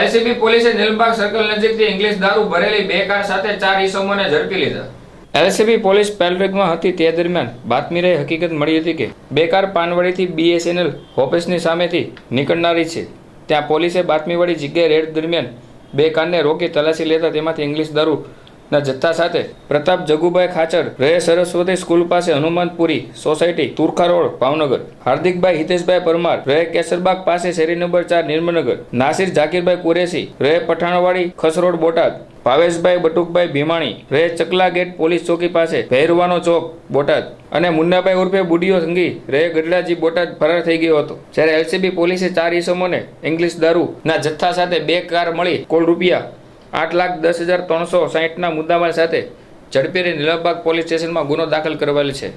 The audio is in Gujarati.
એલસીબી પોલીસે નીલબાગ સર્કલ નજીકથી ઇંગ્લિશ દારૂ ભરેલી બે કાર સાથે ચાર ઈસમોને ઝડપી લીધા. એલસીબી પોલીસ પેલવેગમાં હતી તે દરમિયાન બાતમી રહી હકીકત મળી હતી કે બે કાર પાનવાડીથી બીએસએનએલ ઓફિસની સામેથી નીકળનારી છે. ત્યાં પોલીસે બાતમીવાળી જગ્યાએ રેડ દરમિયાન બે કારને રોકી તલાશી લેતા તેમાંથી ઇંગ્લિશ દારૂ ના, જથ્થા સાથે પ્રતાપ જગુભાઈ ખાચર રહે સરસ્વતી સ્કૂલ પાસે હનુમાનપુરી સોસાયટી, તુરખા રોડ, ભાવનગર. હાર્દિકભાઈ હિતેશભાઈ પરમાર રહે કેસરબાગ પાસે શેરી નંબર ચાર નિર્મનગર નાસિર ઝાકીરભાઈ કુરેશી રહે પઠાણવાડી, ખસરોડ, બોટાદ. ભાવેશભાઈ બટુકભાઈ ભીમાણી રહે ચકલા ગેટ પોલીસ ચોકી પાસે ભૈરવાનો ચોક, બોટાદ. અને મુન્નાભાઈ ઉર્ફે બુડીઓ સંઘી રહે ગઢડાજી, બોટાદ ફરાર થઈ ગયો હતો. જ્યારે એલસીબી પોલીસે ચાર ઈસમોને ઇંગ્લિશ દારૂના જથ્થા સાથે બે કાર મળી કુલ રૂપિયા આઠ લાખ દસ હજાર ત્રણસો સાહીઠના મુદ્દામાલ સાથે ઝડપેરી નીલાબાગ પોલીસ સ્ટેશનમાં ગુનો દાખલ કરેલ છે.